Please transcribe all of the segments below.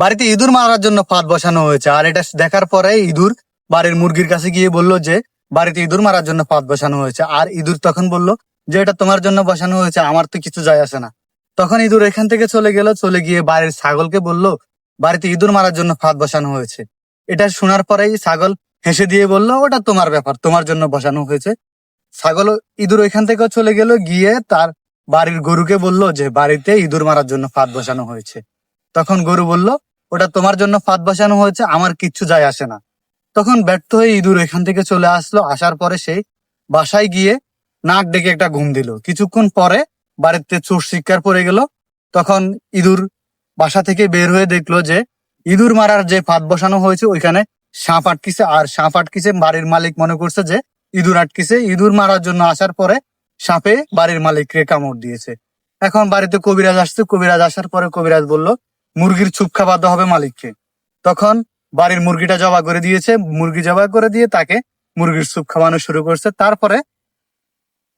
বাড়িতে ইঁদুর মারার জন্য ফাঁদ বসানো হয়েছে। আর এটা দেখার পরে ইঁদুর বাড়ির মুরগির কাছে গিয়ে বলল যে, বাড়িতে ইঁদুর মারার জন্য ফাঁদ বসানো হয়েছে। আর ইঁদুর তখন বলল যে, এটা তোমার জন্য বসানো হয়েছে, আমার তো কিছু যায় আসে না। তখন ইঁদুর এখান থেকে চলে গেল, চলে গিয়ে বাড়ির ছাগলকে বলল, বাড়িতে ইঁদুর মারার জন্য ফাঁদ বসানো হয়েছে। এটা শোনার পরেই ছাগল হেসে দিয়ে বলল, ওটা তোমার ব্যাপার, তোমার জন্য বসানো হয়েছে। ছাগল ইঁদুর ওইখান থেকেও চলে গেল, গিয়ে তার বাড়ির গরুকে বলল যে, বাড়িতে ইঁদুর মারার জন্য ফাঁদ বসানো হয়েছে। তখন গরু বলল ওটা তোমার জন্য ফাঁদ বসানো হয়েছে, আমার কিচ্ছু যায় আসে না। তখন ব্যর্থ হয়ে ইঁদুর এখান থেকে চলে আসলো, আসার পরে সেই বাসায় গিয়ে নাক ডেকে একটা ঘুম দিল। কিছুক্ষণ পরে বাড়িতে চোর শিকার পড়ে গেল। তখন ইঁদুর বাসা থেকে বের হয়ে দেখল যে ইঁদুর মারার যে ফাঁদ বসানো হয়েছে, ওইখানে সাপ আটকিছে, আর সাপ আটকিছে বাড়ির মালিক মনে করছে যে ইঁদুর আটকিছে। ইঁদুর মারার জন্য আসার পরে সাপে বাড়ির মালিককে কামড় দিয়েছে। এখন বাড়িতে কবিরাজ আসছে। কবিরাজ আসার পরে কবিরাজ বলল মুরগির চুপ খাওয়াতে হবে মালিককে। তখন বাড়ির মুরগিটা জবা করে দিয়েছে, মুরগি জবা করে দিয়ে তাকে মুরগির স্যুপ খাওয়ানো শুরু করছে। তারপরে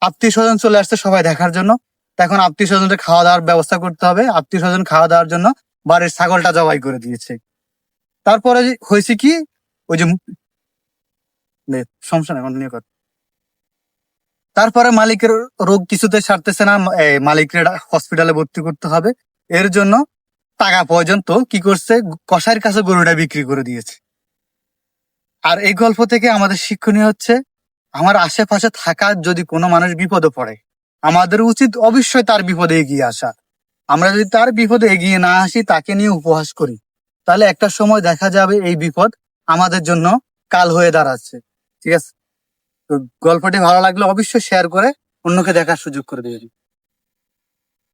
আত্মীয় স্বজন চলে আসছে সবাই দেখার জন্য। তখন আত্মীয় স্বজনকে খাওয়া দাওয়ার ব্যবস্থা করতে হবে। আত্মীয় স্বজন খাওয়া দাওয়ার জন্য বাড়ির ছাগলটা জবাই করে দিয়েছে। তারপরে হয়েছে কি? ওই যে সমস্যা না কন্টিনিউ কর। তারপরে মালিকের রোগ কিছুতে সারতেছে না। মালিকের হসপিটালে ভর্তি করতে হবে। এর জন্য টাকা পর্যন্ত কি করছে? কষাইয়ের কাছে গরুটা বিক্রি করে দিয়েছে। আর এই গল্প থেকে আমাদের শিক্ষণীয় হচ্ছে, আমার আশেপাশে থাকা যদি কোনো মানুষ বিপদে পড়ে, আমাদের উচিত অবশ্যই তার বিপদে এগিয়ে আসা। আমরা যদি তার বিপদে এগিয়ে না আসি, তাকে নিয়ে উপহাস করি। তাহলে একটা সময় দেখা যাবে এই বিপদ আমাদের জন্য কাল হয়ে দাঁড়াচ্ছে। ঠিক আছে? তো গল্পটি ভালো লাগলে অবশ্যই শেয়ার করে অন্যকে দেখার সুযোগ করে দেবেন।